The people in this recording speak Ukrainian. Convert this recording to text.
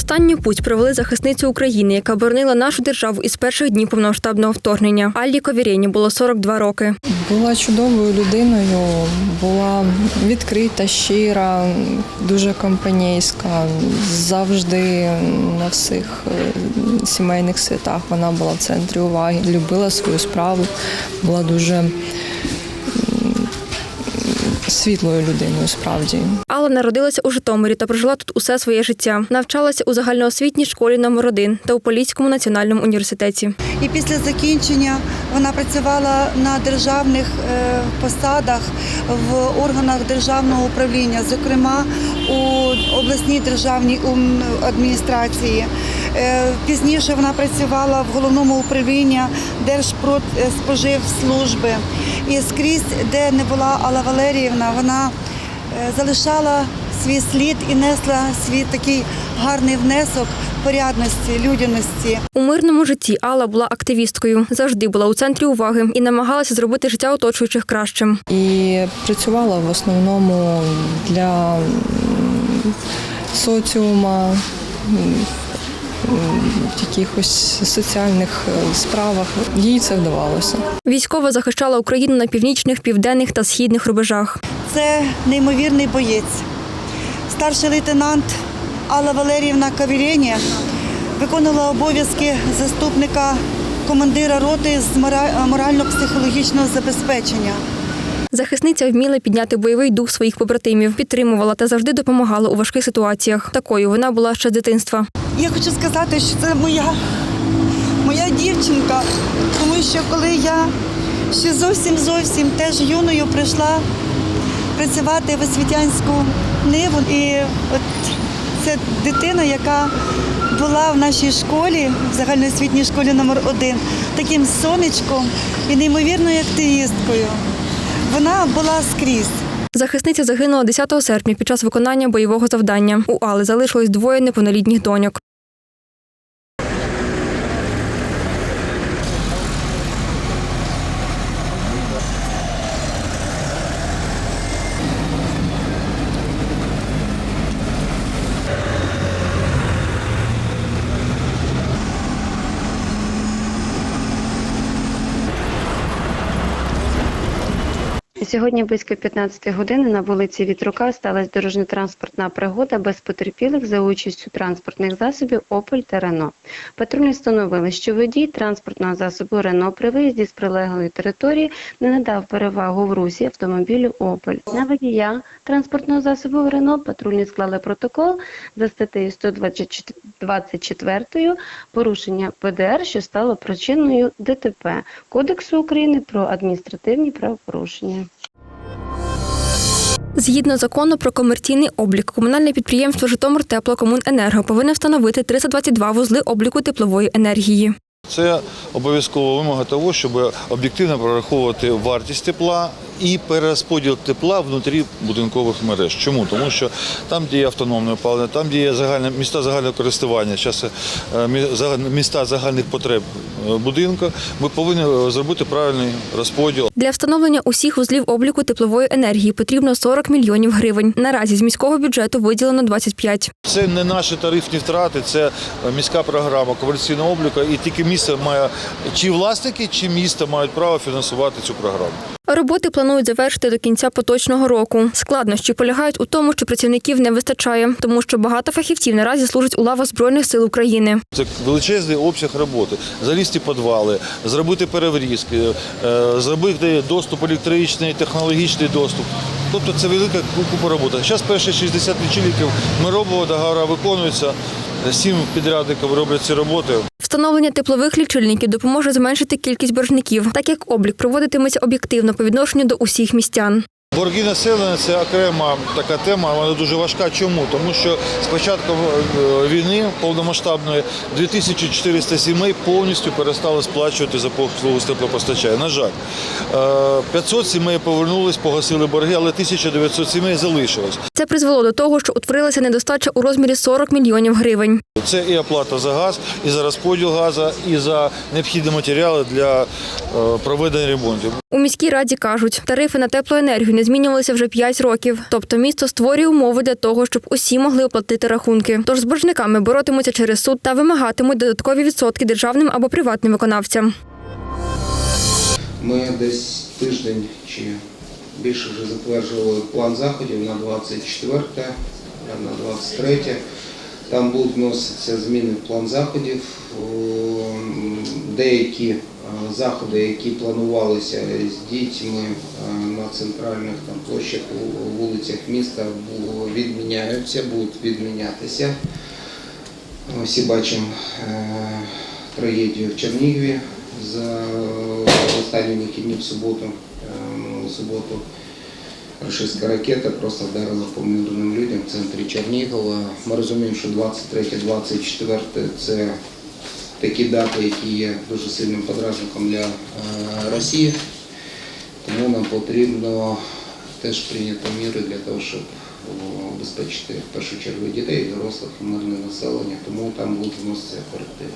Останню путь провели захисницю України, яка боронила нашу державу із перших днів повномасштабного вторгнення. Аллі Ковірєні було 42 роки. Була чудовою людиною, була відкрита, щира, дуже компанійська. Завжди на всіх е, сімейних святах вона була в центрі уваги, любила свою справу, була дуже світлою людиною, справді. Алла народилася у Житомирі та прожила тут усе своє життя. Навчалася у загальноосвітній школі номер 1 та у Поліському національному університеті. І після закінчення вона працювала на державних е, посадах в органах державного управління, зокрема у обласній державній адміністрації. Е, Пізніше вона працювала в головному управлінні Держпродспоживслужби. І скрізь, де не була Алла Валеріївна, вона е, залишала свій слід і несла свій такий гарний внесок порядності, людяності. У мирному житті Алла була активісткою, завжди була у центрі уваги і намагалася зробити життя оточуючих кращим. І працювала в основному для соціума, в якихось соціальних е, справах. Їй це вдавалося. Військова захищала Україну на північних, південних та східних рубежах. Це неймовірний боєць. Старший лейтенант Алла Валеріївна Кавірєнія виконувала обов'язки заступника командира роти з морально-психологічного забезпечення. Захисниця вміла підняти бойовий дух своїх побратимів, підтримувала та завжди допомагала у важких ситуаціях. Такою вона була ще з дитинства. Я хочу сказати, що це моя, моя дівчинка, тому що коли я ще зовсім зовсім теж юною прийшла працювати в освітянську ниву, і от це дитина, яка була в нашій школі, в загальноосвітній школі номер 1 таким сонечком і неймовірною активісткою. Вона була скрізь. Захисниця загинула 10 серпня під час виконання бойового завдання. У Али залишилось двоє неповнолітніх доньок. Сьогодні близько 15 години на вулиці Вітрука сталася дорожньо-транспортна пригода без потерпілих за участю транспортних засобів «Опель» та «Рено». Патрульні встановили, що водій транспортного засобу «Рено» при виїзді з прилеглої території не надав перевагу в русі автомобілю «Опель». На водія транспортного засобу «Рено» патрульні склали протокол за статтею 124 порушення ПДР, що стало причиною ДТП Кодексу України про адміністративні правопорушення. Згідно закону про комерційний облік, комунальне підприємство Житомир Теплокомуненерго повинне встановити 322 вузли обліку теплової енергії. Це обов'язкова вимога того, щоб об'єктивно прораховувати вартість тепла і перерозподіл тепла внутрі будинкових мереж. Чому? Тому що там, де є автономне опалення, там, де є загальне, міста загального користування, е, міста загальних потреб е, будинку, ми повинні зробити правильний розподіл. Для встановлення усіх вузлів обліку теплової енергії потрібно 40 мільйонів гривень. Наразі з міського бюджету виділено 25. Це не наші тарифні втрати, це е, міська програма комерційного обліку, і тільки місто має чи власники, чи місто мають право фінансувати цю програму. Роботи планують завершити до кінця поточного року. Складнощі полягають у тому, що працівників не вистачає, тому що багато фахівців наразі служать у лавах Збройних сил України. Це величезний обсяг роботи. Залізти підвали, зробити переврізки, е, зробити доступ електричний, технологічний доступ. Тобто це велика купа роботи. Зараз перші 60 лічильників ми робимо, договора виконуються. Сім підрядників роблять ці роботи. Встановлення теплових лічильників допоможе зменшити кількість боржників, так як облік проводитиметься об'єктивно по відношенню до усіх містян. Борги населення це окрема така тема, вона дуже важка. Чому? Тому що з початком е, війни повномасштабної 2400 сімей повністю перестали сплачувати за послугу з теплопостачання. На жаль, Е, 500 сімей повернулись, погасили борги, але 1900 сімей залишилось. Це призвело до того, що утворилася недостача у розмірі 40 мільйонів гривень. Це і оплата за газ, і за розподіл газу, і за необхідні матеріали для е, проведення ремонтів. У міській раді кажуть, тарифи на теплоенергію не змінювалися вже 5 років. Тобто місто створює умови для того, щоб усі могли оплатити рахунки. Тож з боржниками боротимуться через суд та вимагатимуть додаткові відсотки державним або приватним виконавцям. Ми десь тиждень чи більше вже затверджували план заходів на 24, на 23. Там будуть вноситися зміни в план заходів. Деякі заходи, які планувалися з дітьми е, на центральних там, площах, у- вулицях міста, відміняються, будуть відмінятися. Всі бачимо е, трагедію в Чернігові за останні вихідні в суботу. Е, суботу рашистська ракета просто вдарила по мирним людям в центрі Чернігова. Ми розуміємо, що 23-24 це такі дати, які є дуже сильним подразником для е, Росії. Тому нам потрібно теж прийняти міри для того, щоб обезпечити в першу чергу дітей, дорослих мирне населення, тому там будуть вноситися корективи.